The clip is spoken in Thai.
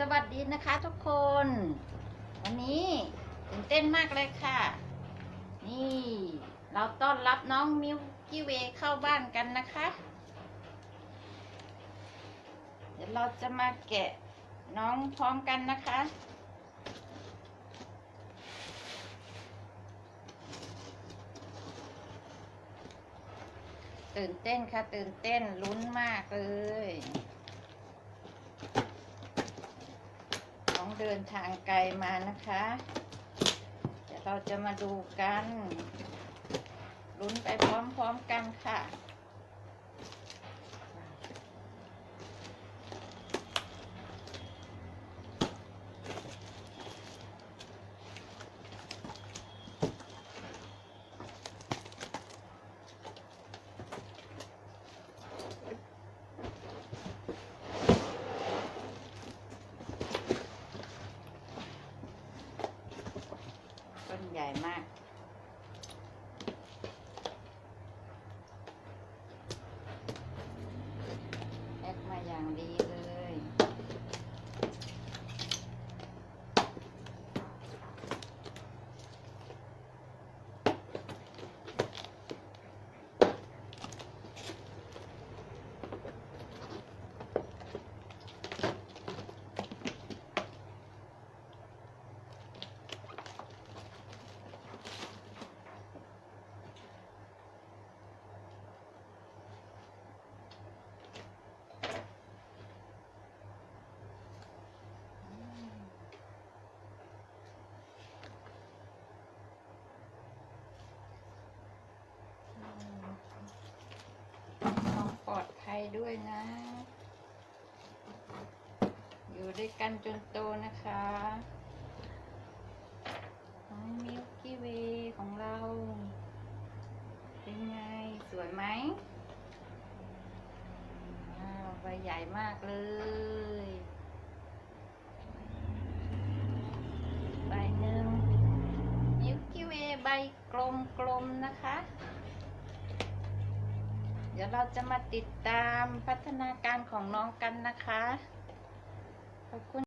สวัสดีนะคะทุกคน วันนี้ตื่นเต้นมากเลยค่ะ นี่ เราต้อนรับน้องมิวกี้เวเข้าบ้านกันนะคะ เดี๋ยวเราจะมาแกะน้องพร้อมกันนะคะ ตื่นเต้นค่ะ ตื่นเต้นลุ้นมากเลย น้องเดินทางไกลมานะคะ เดี๋ยวเราจะมาดูกันลุ้นไปพร้อมๆกันค่ะ ใหญ่มาก แพ็คมาอย่างดีเลย น้องปลอ ด้วยนะ อยู่ด้วยกันจนโตนะคะน้องมิวกี้เวของเรา เป็นไง สวยไหมใบใหญ่มากเลยใบหนึ่งมิวกี้เวใบกลมๆนะคะ เดี๋ยวเราจะมาติดตามพัฒนาการของน้องกันนะคะ ขอบคุณ